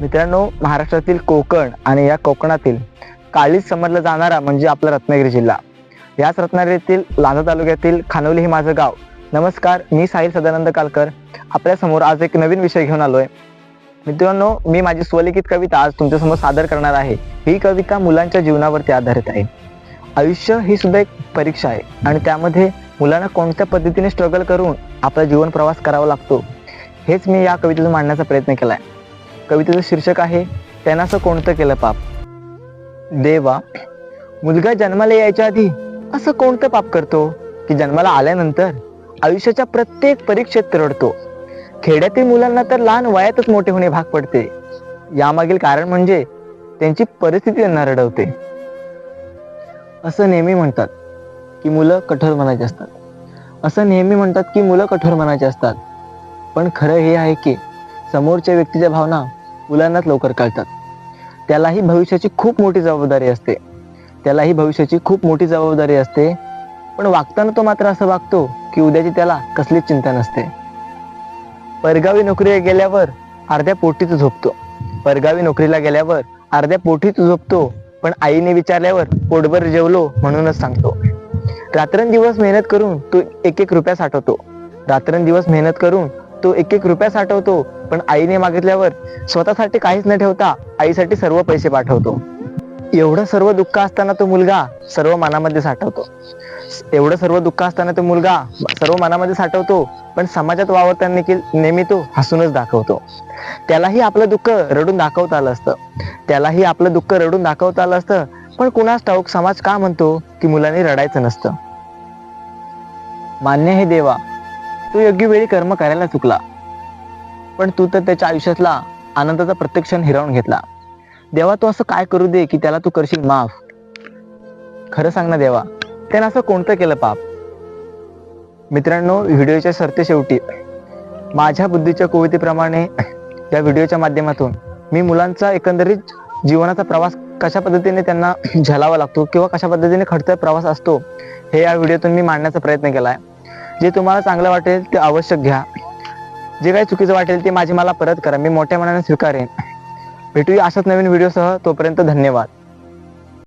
मित्रांनो महाराष्ट्रातील कोकण आणि या कोकणातील काळीच समजला जाणारा म्हणजे आपला रत्नागिरी जिल्हा. याच रत्नागिरीतील लांजा तालुक्यातील खानोली हे माझं गाव. नमस्कार मी साहिल सदानंद कालकर. आपल्यासमोर आज एक नवीन विषय घेऊन आलो आहे मित्रांनो मी माझी स्वलिखित कविता आज तुमच्यासमोर सादर करणार आहे. ही कविता मुलांच्या जीवनावरती आधारित आहे. आयुष्य ही सुद्धा एक परीक्षा आहे आणि त्यामध्ये मुलांना कोणत्या पद्धतीने स्ट्रगल करून आपला जीवन प्रवास करावा लागतो हेच मी या कवितेतून मांडण्याचा प्रयत्न केला आहे कवितेचं शीर्षक आहे त्यांना असं कोणतं केलं पाप? देवा मुलगा जन्माला यायच्या आधी असं कोणतं पाप करतो? की जन्माला आल्यानंतर आयुष्याच्या प्रत्येक परीक्षेत रडतो? खेड्यातील मुलांना तर लहान वयातच मोठे होणे भाग पडते. यामागील कारण म्हणजे त्यांची परिस्थिती त्यांना रडवते. असं नेहमी म्हणतात की मुलं कठोर मनाची असतात. असं नेहमी म्हणतात की मुलं कठोर मनाची असतात. पण खरं हे आहे की समोरच्या व्यक्तीच्या भावना मुलांनाच लवकर कळतात. त्यालाही भविष्याची खूप मोठी जबाबदारी असते. त्यालाही भविष्याची खूप मोठी जबाबदारी असते. पण वागताना तो मात्र असं वागतो की उद्याची त्याला कसलीच चिंता नसते. परगावी नोकरीला गेल्यावर अर्ध्या पोटीच झोपतो. परगावी नोकरीला गेल्यावर अर्ध्या पोटीच झोपतो पण आईने विचारल्यावर पोटभर जेवलो म्हणूनच सांगतो. रात्रंदिवस मेहनत करून तो एक एक रुपया साठवतो. रात्रंदिवस मेहनत करून तो एक एक रुपया साठवतो पण आईने मागितल्यावर स्वतःसाठी काहीच न ठेवता आईसाठी सर्व पैसे पाठवतो. एवढं सर्व दुःख असताना तो मुलगा सर्व मनामध्ये साठवतो. एवढं सर्व दुःख असताना तो मुलगा सर्व मनामध्ये साठवतो पण समाजात वावरताना नेहमी तो हसूनच दाखवतो. त्यालाही आपलं दुःख रडून दाखवता आलं असतं. त्यालाही आपलं दुःख रडून दाखवता आलं असतं पण कुणास ठाऊक समाज का म्हणतो की मुलांनी रडायचं नसतं? मान्य हे देवा तू योग्य वेळी कर्म करायला चुकला. पण तू तर त्याच्या आयुष्यातला आनंदाचा प्रत्येक क्षण हिरावून घेतला. देवा तू असं काय करू दे की त्याला तू करशील माफ? खरं सांग ना देवा त्यानं असं कोणतं केलं पाप? मित्रांनो व्हिडिओच्या सरते शेवटी माझ्या बुद्धीच्या कवितेप्रमाणे या व्हिडिओच्या माध्यमातून मी मुलांचा एकंदरीत जीवनाचा प्रवास कशा पद्धतीने त्यांना झालावा लागतो किंवा कशा पद्धतीने खडतर प्रवास असतो हे या व्हिडिओतून मी मांडण्याचा प्रयत्न केला आहे जे तुम्हाला चांगलं वाटेल ते आवश्यक घ्या. जे काही चुकीचं वाटेल ते माझी मला परत करा. मी मोठ्या मनाने स्वीकारेन. भेटूया अशाच नवीन व्हिडिओसह तोपर्यंत धन्यवाद.